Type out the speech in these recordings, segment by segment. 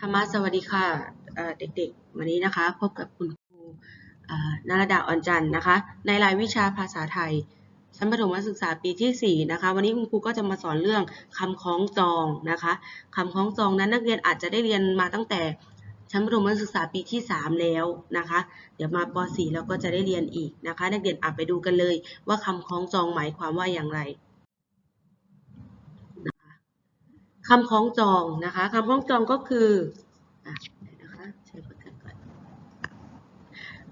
ธรรมะสวัสดีค่ะเด็กๆ วันนี้นะคะ พบกับคุณครูนารดาอ่อนจันนะคะ ในรายวิชาภาษาไทยชั้นประถมศึกษาปีที่ 4 นะคะ วันนี้คุณครูก็จะมาสอนเรื่องคำคล้องจองนะคะคำคล้องจองนั้นนักเรียนอาจจะได้เรียนมาตั้งแต่ชั้นประถมศึกษาปีที่ 3 แล้วนะคะ เดี๋ยวมาป .4 แล้วก็จะได้เรียนอีกนะคะ นักเรียนอะไปดูกันเลยว่าคำคล้องจองหมายความว่าอย่างไร คำคล้องจองนะคะคำคล้องจองก็คืออนะคะใช้ปากกาก่อน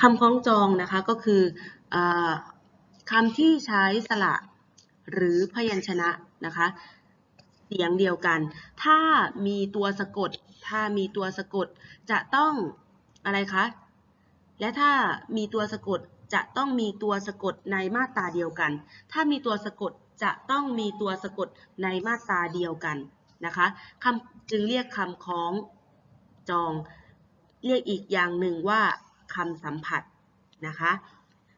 คำคล้องจองนะคะก็คืออคำที่ใช้สระหรือพยัญชนะนะคะเสียงเดียวกัน ถ้ามีตัวสะกด ถ้ามีตัวสะกดจะต้องอะไรคะ และถ้ามีตัวสะกดจะต้องมีตัวสะกดในมาตราเดียวกัน ถ้ามีตัวสะกดจะต้องมีตัวสะกดในมาตราเดียวกัน นะคะคำจึงเรียกคำคล้องจอง เรียกอีกอย่างหนึ่งว่าคำสัมผัสนะคะ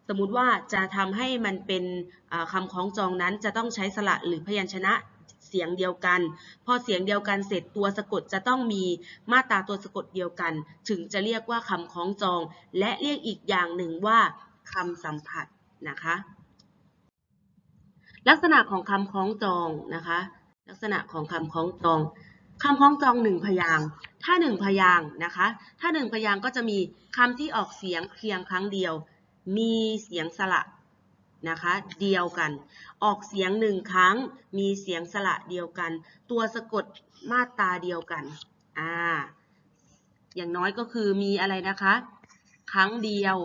สมมุติว่าจะทำให้มันเป็นอ่าคำคล้องจองนั้นจะต้องใช้สระหรือพยัญชนะเสียงเดียวกัน พอเสียงเดียวกันเสร็จตัวสะกดจะต้องมีมาตราตัวสะกดเดียวกัน ถึงจะเรียกว่าคำคล้องจอง และเรียกอีกอย่างหนึ่งว่าคำสัมผัสนะคะ ลักษณะของคำคล้องจองนะคะ ลักษณะของคำคล้องจองคำคล้องจองหนึ่งพยางถ้าหนึ่งพยางนะคะ ถ้าหนึ่งพยางก็จะมีคำที่ออกเสียงเพียงครั้งเดียว มีเสียงสระนะคะ เดียวกัน ออกเสียงหนึ่งครั้ง มีเสียงสระเดียวกัน ตัวสะกดมาตราเดียวกัน อ่า อย่างน้อยก็คือมีอะไรนะคะ ครั้งเดียว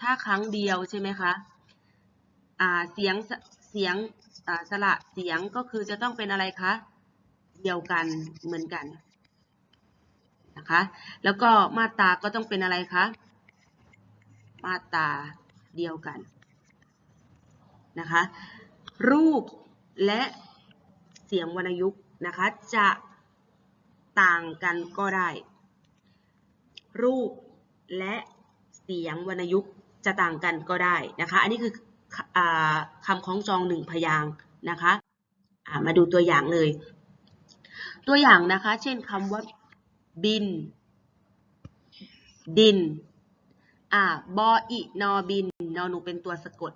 ถ้าครั้งเดียวใช่ไหมคะ อ่า เสียง เสียง สระเสียงก็คือจะต้องเป็นอะไรคะ เดียวกันเหมือนกันนะคะ แล้วก็มาตราก็ต้องเป็นอะไรคะ มาตราเดียวกันนะคะ รูปและเสียงวรรณยุกต์นะคะ จะต่างกันก็ได้ รูปและเสียงวรรณยุกต์จะต่างกันก็ได้นะคะ อันนี้คือ คำคล้องจองหนึ่งพยางนะคะามาดูตัวอย่างเลย ตัวอย่างนะคะ เช่นคำว่าบิน ดิน อ่าบออินอบิน นอหนูเป็นตัวสะกด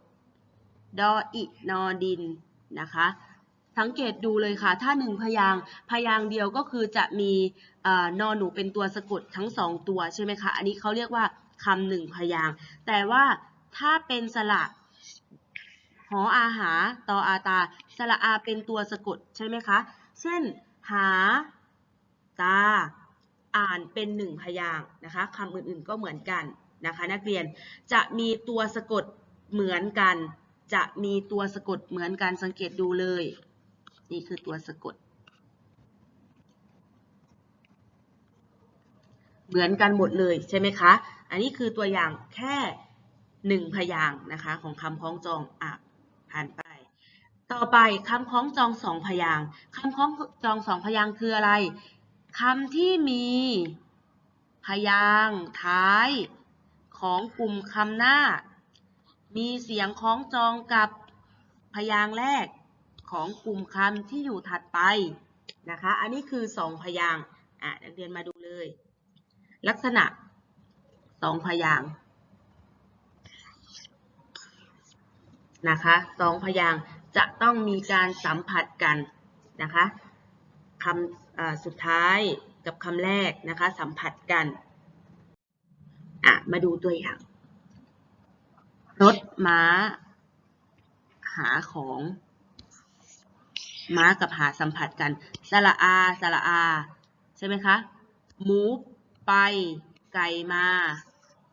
ดออินอดินนะคะ สังเกตดูเลยค่ะ ถ้าหนึ่งพยางพยางเดียวก็คือจะมีอนอหนูเป็นตัวสะกดทั้งสองตัวใช่ไหมคะ อันนี้เขาเรียกว่าคำหนึ่งพยางแต่ว่าถ้าเป็นสระ หออาหา ตออาตา สระอาเป็นตัวสะกดใช่ไหมคะ เช่น หา ตา อ่านเป็นหนึ่งพยางนะคะคำอื่นๆก็เหมือนกันนะคะนักเรียน จะมีตัวสะกดเหมือนกัน จะมีตัวสะกดเหมือนกันสังเกตดูเลย นี่คือตัวสะกด เหมือนกันหมดเลยใช่ไหมคะ อันนี้คือตัวอย่างแค่หนึ่งพยางนะคะของคำคล้องจองอะ ผ่านไป ต่อไปคำคล้องจองสองพยางคำคล้องจองสองพยางคืออะไรคำที่มีพยางท้ายของกลุ่มคำหน้า มีเสียงคล้องจองกับพยางแรกของกลุ่มคำที่อยู่ถัดไปนะคะ อันนี้คือสองพยางอะนักเรียนมาดูเลย ลักษณะสองพยาง นะคะสองพยางจะต้องมีการสัมผัสกันนะคะคำสุดท้ายกับคำแรกนะคะสัมผัสกันอะมาดูตัวอย่าง รถม้า หาของม้ากับหาสัมผัสกันสระอาสระอา ใช่ไหมคะหมูไปไก่มา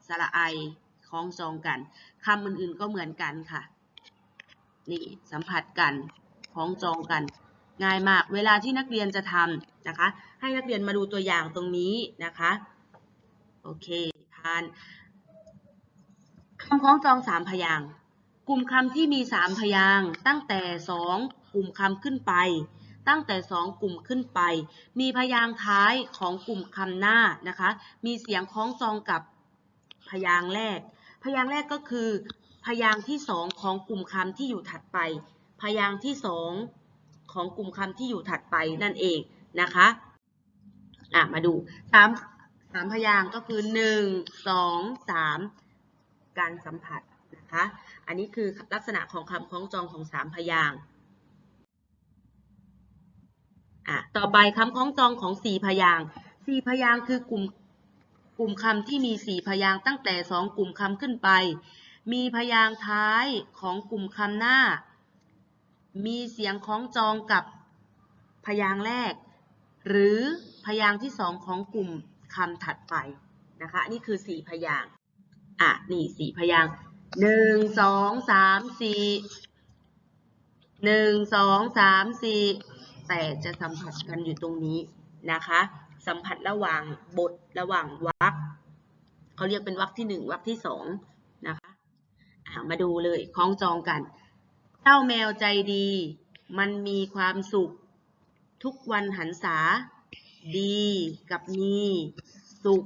สระไอคล้องจองกันคำอื่นๆก็เหมือนกันค่ะ นี่สัมผัสกันคล้องจองกัน ง่ายมากเวลาที่นักเรียนจะทำนะคะ ให้นักเรียนมาดูตัวอย่างตรงนี้นะคะโอเคผ่านคำคล้องจองสามพยางกลุ่มคำที่มีสามพยางตั้งแต่สองกลุ่มคำขึ้นไป ตั้งแต่สองกลุ่มขึ้นไป มีพยางท้ายของกลุ่มคำหน้านะคะ มีเสียงคล้องจองกับพยางแรก พยางแรกก็คือ พยางค์ที่สองของกลุ่มคำที่อยู่ถัดไป พยางค์ที่สองของกลุ่มคำที่อยู่ถัดไปนั่นเองนะคะอะมาดูสามสามพยางค์ก็คือหนึ่งสองสามการสัมผัสนะคะอันนี้คือลักษณะของคำคล้องจองของสามพยางค์อะต่อไปคำคล้องจองของสี่พยางค์สี่พยางค์คือกลุ่มกลุ่มคำที่มีสี่พยางค์ตั้งแต่สองกลุ่มคำขึ้นไป มีพยางค์ท้ายของกลุ่มคำหน้า มีเสียงคล้องจองกับพยางค์แรก หรือพยางค์ที่สองของกลุ่มคำถัดไปนะคะนี่คือสี่พยางค์อะนี่สี่พยางค์หนึ่งสองสามสี่หนึ่งสองสามสี่แต่จะสัมผัสกันอยู่ตรงนี้นะคะ สัมผัสระหว่างบทระหว่างวรรคเขาเรียกเป็นวรรคที่หนึ่งวรรคที่สองนะคะอะ มาดูเลยคล้องจองกัน เจ้าแมวใจดี มันมีความสุข ทุกวันหันษา ดีกับมี สุข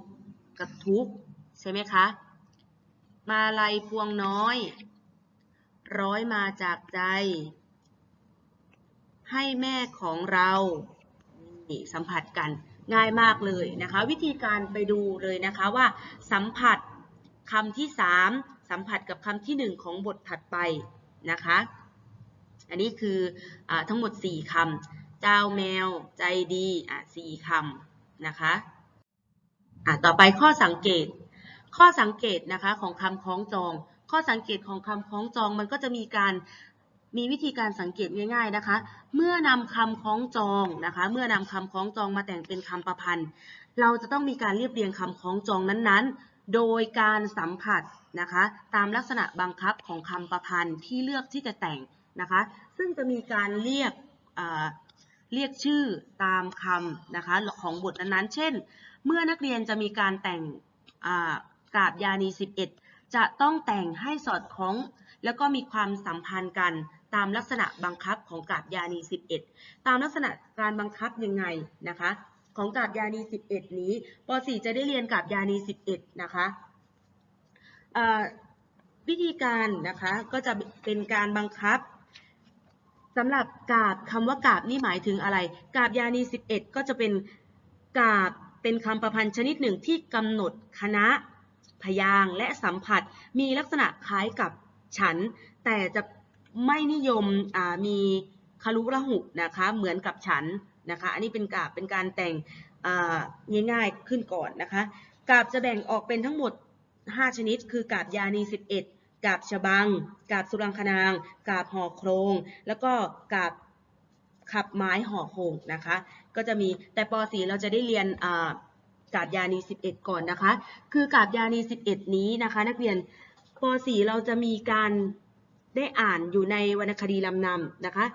กับทุกใช่ไหมคะ มาลัยพวงน้อย ร้อยมาจากใจ ให้แม่ของเรานี่สัมผัสกันง่ายมากเลยนะคะ วิธีการไปดูเลยนะคะว่าสัมผัสคำที่ 3 สัมผัสกับคำที่ 1 ของบทถัดไปนะคะ อันนี้คืออทั้งหมด 4คำเจ้าแมว ใจดีอะสี่คำนะคะอะต่อไปข้อสังเกต ข้อสังเกตนะคะของคำคล้องจอง ข้อสังเกตของคำคล้องจองมันก็จะมีการมีวิธีการสังเกตง่าย ๆนะคะ เมื่อนำคำคล้องจองนะคะ เมื่อนำคำคล้องจองมาแต่งเป็นคำประพันธ์ เราจะต้องมีการเรียบเรียงคำคล้องจองนั้นๆ โดยการสัมผัสนะคะตามลักษณะบังคับของคำประพันธ์ที่เลือกที่จะแต่งนะคะ ซึ่งจะมีการเรียกเรียกชื่อตามคำนะคะของบทนั้นๆ เช่น เมื่อนักเรียนจะมีการแต่งกาบยานี 11 จะต้องแต่งให้สอดคล้อง แล้วก็มีความสัมพันธ์กันตามลักษณะบังคับของกาบยานี 11 ตามลักษณะการบังคับยังไงนะคะ ของกาบยานี 11 นี้ป .4 จะได้เรียนกาบยานี 11 นะคะวิธีการนะคะก็จะเป็นการบังคับสำหรับกาบคำว่ากาบนี่หมายถึงอะไร กาบยานี 11 ก็จะเป็นกาบเป็นคำประพันธ์ชนิดหนึ่งที่กำหนดคณะพยางค์และสัมผัส มีลักษณะคล้ายกับฉัน แต่จะไม่นิยมมีคารุระหุนะคะเหมือนกับฉัน นะคะ อันนี้เป็นกาบเป็นการแต่งง่ายๆขึ้นก่อนนะคะกาบจะแบ่งออกเป็นทั้งหมด 5 ชนิด คือกาบยานี 11กาบฉบังกาบสุรังคนางกาบห่อโครง แล้วก็กาบขับไม้ห่อโคงนะคะ ก็จะมีแต่ป .4 เราจะได้เรียนกาบยานี 11 ก่อนนะคะ คือกาบยานี 11 นี้นะคะ นักเรียนป .4 เราจะมีการได้อ่านอยู่ในวรรณคดีลำนำนะคะ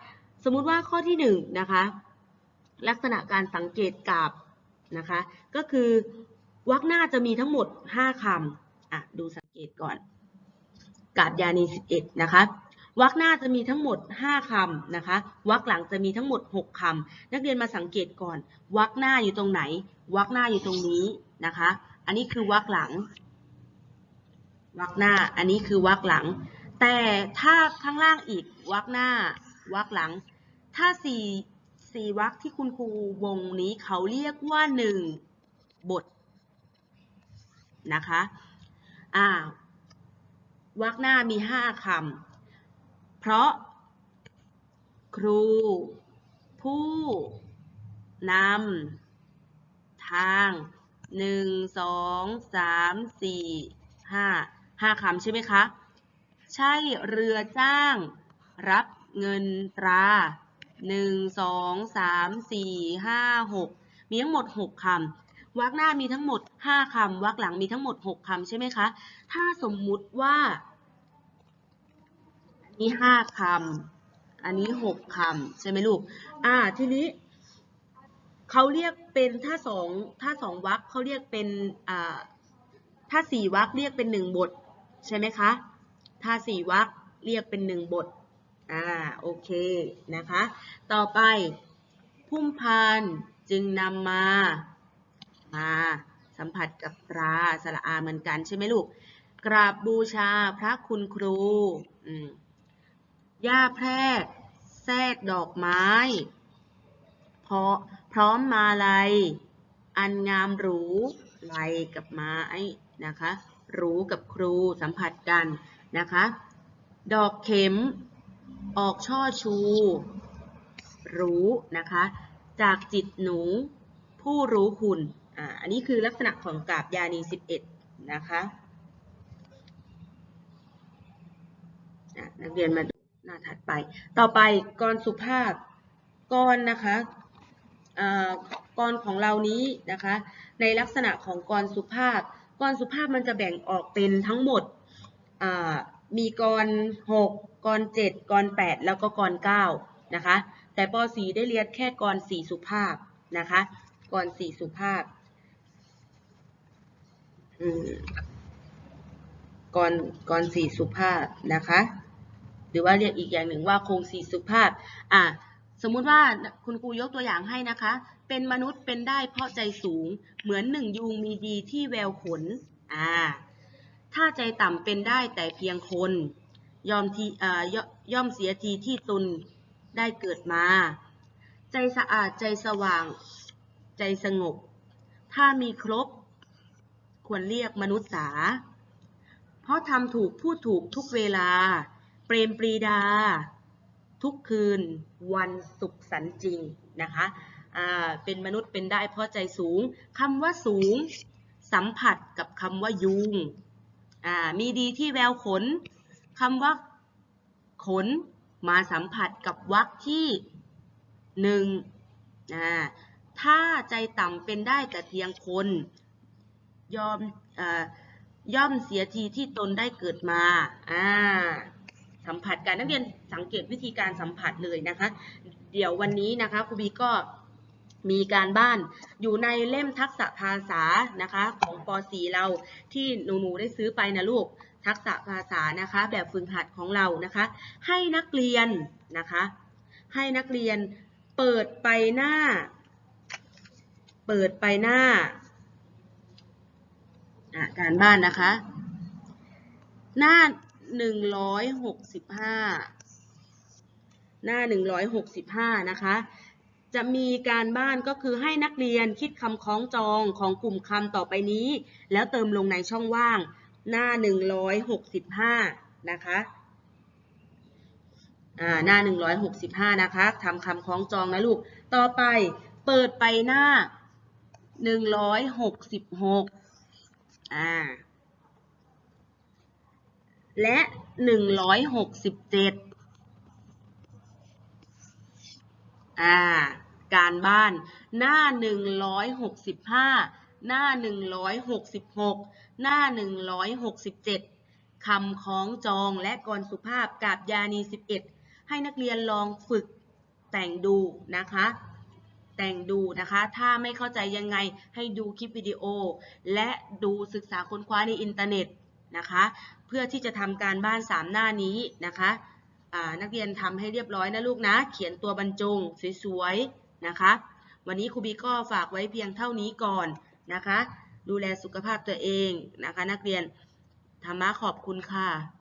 สมมุติว่าข้อที่1นะคะ ลักษณะการสังเกตกาบนะคะ ก็คือวรรคหน้าจะมีทั้งหมด 5คำอะดูสังเกตก่อนกาบยานี 11 นะคะวรรคหน้าจะมีทั้งหมด 5คำนะคะวรรคหลังจะมีทั้งหมด 6คำนักเรียนมาสังเกตก่อนวรรคหน้าอยู่ตรงไหนวรรคหน้าอยู่ตรงนี้นะคะ อันนี้คือวรรคหลังวรรคหน้า อันนี้คือวรรคหลัง แต่ถ้าข้างล่างอีกวรรคหน้าวรรคหลัง ถ้าสี่ สี่วรรคที่คุณครูวงนี้เขาเรียกว่าหนึ่งบทนะคะอ่าวรรคหน้ามีห้าคำเพราะครูผู้นำทางหนึ่งสองสามสี่ห้าห้าคำใช่ไหมคะ ใช่เรือจ้างรับเงินตรา หนึ่งสองสามสี่ห้าหกมีทั้งหมดหกคำวรรคหน้ามีทั้งหมดห้าคำวรรคหลังมีทั้งหมดหกคำใช่ไหมคะ ถ้าสมมุติว่า อันนี้ห้าคำอันนี้หกคำใช่ไหมลูก อ่า ทีนี้เขาเรียกเป็นถ้าสองถ้าสองวรรคเขาเรียกเป็นอ่าถ้าสี่วรรคเรียกเป็นหนึ่งบท ใช่ไหมคะ ถ้าสี่วรรคเรียกเป็นหนึ่งบท อ่าโอเคนะคะ ต่อไปพุ่มพานจึงนำมามาสัมผัสกับตราสระอาเหมือนกันใช่ไหมลูก กราบบูชาพระคุณครูย่าแพรกแทรกดอกไม้พอพร้อมมาลัย อันงามหรูไหลกับไม้นะคะหรูกับครูสัมผัสกันนะคะ ดอกเข็ม ออกช่อชู รู้นะคะ จากจิตหนูผู้รู้คุณอ่าอันนี้คือลักษณะของกาบยานี 11 นะคะนักเรียนมาดูหน้าถัดไป ต่อไปกรสุภาพกรนะคะอ่ากรของเรานี้นะคะ ในลักษณะของกรสุภาพกรสุภาพมันจะแบ่งออกเป็นทั้งหมด มีกร6กร7กร8แล้วก็กร9นะคะ แต่ป .4 ได้เรียนแค่กร4สุภาพนะคะกร4สุภาพอืมกรกร4สุภาพนะคะ หรือว่าเรียกอีกอย่างหนึ่งว่าโครงสี่สุภาพอะสมมุติว่าคุณครูยกตัวอย่างให้นะคะ เป็นมนุษย์เป็นได้เพราะใจสูง เหมือนหนึ่งยุงมีดีที่แววขน อ่า ถ้าใจต่ำเป็นได้แต่เพียงคน ยอมทีอ่าย่อย่อมเสียทีที่ตนได้เกิดมา ใจสะอาดใจสว่าง ใจสงบ ถ้ามีครบ ควรเรียกมนุษย์สา เพราะทำถูกพูดถูกทุกเวลา เปรมปรีดา ทุกคืน วันสุขสันจริงนะคะเป็นมนุษย์เป็นได้เพราะใจสูงคำว่าสูง สัมผัสกับคำว่ายุงอ่า มีดีที่แววขนคำว่าขนมาสัมผัสกับวรรคที่หนึ่งถ้าใจต่ำเป็นได้แต่เพียงคน ยอมอย่อมเสียทีที่ตนได้เกิดมาอ่าสัมผัสการนักเรียนสังเกตวิธีการสัมผัสเลยนะคะ เดี๋ยววันนี้นะคะครูบีก็ มีการบ้านอยู่ในเล่มทักษะภาษานะคะของป .4 เราที่หนูๆได้ซื้อไปนะลูกทักษะภาษานะคะแบบฝึกหัดของเรานะคะ ให้นักเรียนนะคะ ให้นักเรียนเปิดไปหน้า เปิดไปหน้าการบ้านนะคะ หน้าหนึ่งร้อยหน้าหนึ่งร้อยหกสิบห้านะคะ จะมีการบ้านก็คือให้นักเรียนคิดคำคล้องจองของกลุ่มคำต่อไปนี้ แล้วเติมลงในช่องว่าง หน้าหนึ่งร้อยหกสิบห้านะคะอ่าหน้าหนึ่งร้อยหกสิบห้านะคะทำคำคล้องจองนะลูก ต่อไปเปิดไปหน้าหนึ่งร้อยหกสิบหกอ่า และ 167 อ่าการบ้านหน้า 165 หน้า 166 หน้า 167คำคล้องจองและกรสุภาพกับยานี 11 ให้นักเรียนลองฝึกแต่งดูนะคะ แต่งดูนะคะ ถ้าไม่เข้าใจยังไงให้ดูคลิปวิดีโอ และดูศึกษาค้นคว้าในอินเทอร์เน็ตนะคะ เพื่อที่จะทำการบ้าน 3 หน้านี้นะคะ นักเรียนทำให้เรียบร้อยนะลูกนะ เขียนตัวบรรจงสวยๆนะคะ วันนี้ครูบีก็ฝากไว้เพียงเท่านี้ก่อนนะคะ ดูแลสุขภาพตัวเองนะคะ นักเรียนธรรมะขอบคุณค่ะ